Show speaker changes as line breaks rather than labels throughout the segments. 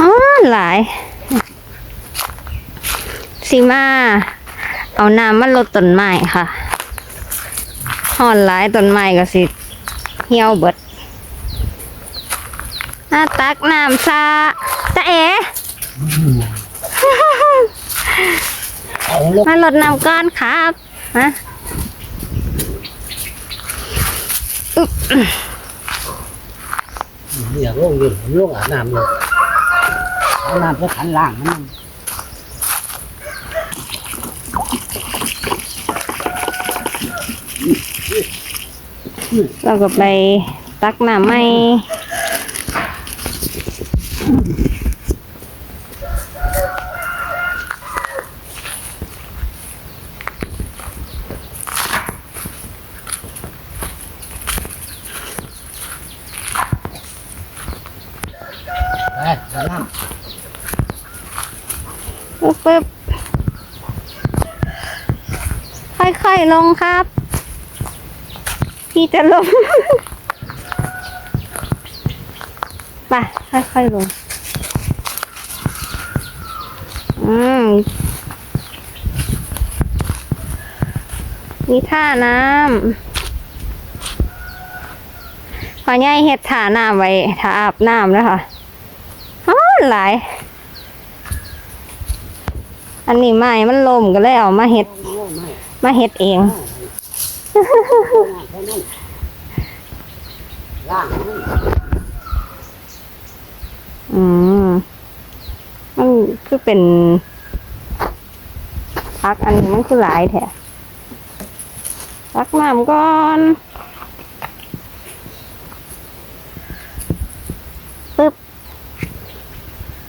อ๋อหลายสิมา เอาน้ำมาลดต้นไม้ค่ะห่อนหลายต้นไม้ก็สิ เหี่ยวเบิดอาตักน้ำซาจะเอ๋
เอาลก
มาลดน้ำก้อนครับฮะ
อยากลงอยู่ลงอาบน้ำเลยอาบน้ำก็ขันล่างมัน
เราก็ไปตักน้ำไม่
ปึ๊บ
ปึ๊บค่อยๆลงครับ พี่จะลงไปค่อยๆลง อืมมีท่าน้ำพอใหญ่เฮ็ดท่าน้ำไว้ท่าอาบน้ำแล้วค่ะ หลาย อันนี้ไม้มันลมก็เลยเอามาเฮ็ด
มา
เฮ็ดเองอืมมันคือเป็นพักอันนี้มันคือหลายแท้พักน้ำก่อนปึ๊บ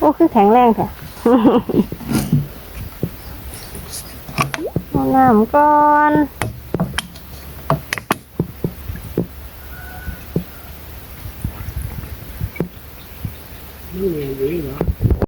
โอ้คือแข็งแรงแท้เอาน้ำก่อน
นี่เองอยู่นี่เนาะ